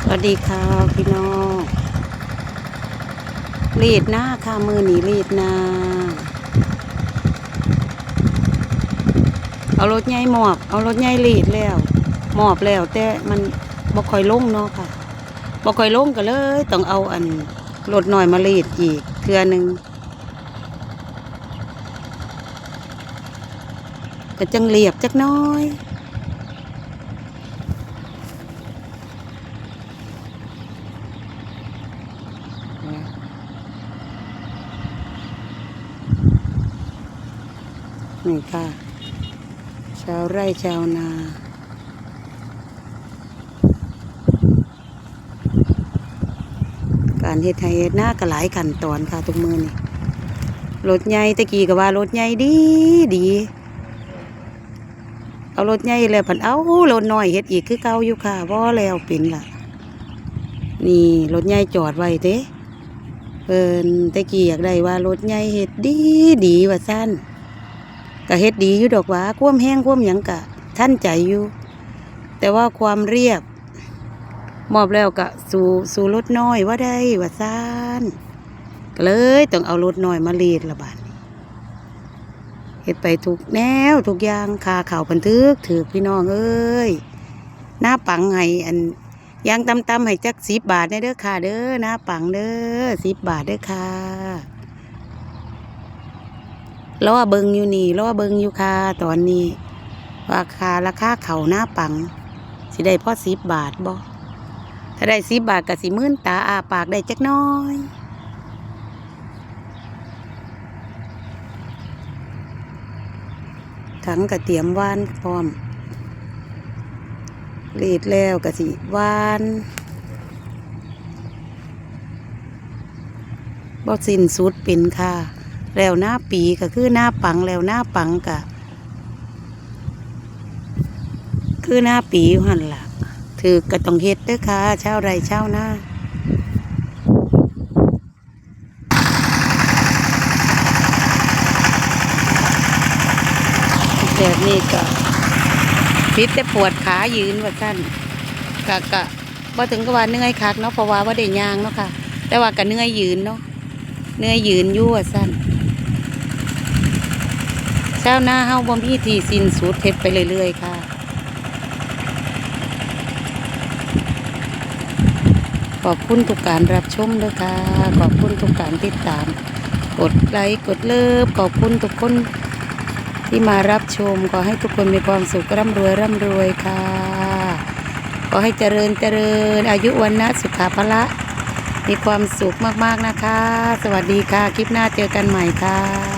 สวัสดีค่ะพี่น้องรีดหน้าค่ะมือหนีรีดหน้าเอารถใหญ่หมอบ เอารถใหญ่รีดแล้วหมอบแล้วแต่มันบ่ค่อยลงเนาะค่ะบ่ค่อยลงก็เลย ต้องเอาอันรถหน่อยมารีดอีกเทือหนึ่งก็จังเรียบจักน้อย นี่ค่ะ ชาวไร่ชาวนา การเฮ็ดไทยเฮ็ดหน้าก็หลายขั้นตอนค่ะทุกมือนี่รถใหญ่ตะกี้ก็ว่ารถใหญ่ดีดี เอารถใหญ่แล้วผันเอารถน้อยเฮ็ดอีกคือเก่าอยู่ค่ะบ่แล้วเป็นล่ะ นี่รถใหญ่จอดไว้เด้เพิ่นตะกี้อยากได้ว่ารถใหญ่เฮ็ดดีดีว่าซั่น ก็เฮ็ดดีอยู่ดอกหว่าควมแห้งควมหยังกะท่านใจอยู่ แต่ว่าความเรียบ มอบแล้วก็สู่สู่รถน้อยว่าได้ว่าซ่านก็เลยต้องเอารถน้อยมาลีดละบาดนี้เฮ็ดไปทุกแนวทุกอย่างคาข่าวบันทึกถือพี่น้องเอ้ยหน้าปังให้อันยางตำๆให้จักสิบบาทได้เด้อค่ะเด้อหน้าปังเด้อสิบบาทเด้อค่ะ ล้อเบิงอยู่นี่ล้อเบิงอยู่ค่ะตอนนี้ว่าคาราคาเข่าหน้าปัง สิได้พอสิบบาทบ่ถ้าได้สิบบาทก็สิมื่นตาอาปากได้จักน้อยถังกระเตียมว่านพร้อมรีดแล้วกะสิว่านบ่สิ้นสุดเป็นค่ะ แล้วหน้าปีก็คือหน้าปังแล้วหน้าปังกะคือหน้าปีหันหล่ะถือกระต้องเฮ็ดเด้อค่ะเช่าไรเช่าหน้าแบบนี้ก็พิษแต่ปวดขายืนว่าสั้นกะกะว่าถึงกับว่าเนื่อยคักเนาะเพราะว่าว่าได้ยางเนาะค่ะ แต่ว่าก็เนื่อยยืนเนาะเนื่อยยืนยู่วสั้น เช้าหน้าเฮาบ่มีที่สิ้นสุดเฮ็ดไปเรื่อยๆค่ะขอบคุณทุกการรับชมด้วยค่ะ ขอบคุณทุกการติดตาม กดไลค์ กดเลิฟ ขอบคุณทุกคนที่มารับชม ขอให้ทุกคนมีความสุขร่ำรวยร่ำรวยค่ะ ขอให้เจริญเจริญ อายุวันนะสุขาภละ มีความสุขมากๆนะคะ สวัสดีค่ะ คลิปหน้าเจอกันใหม่ค่ะ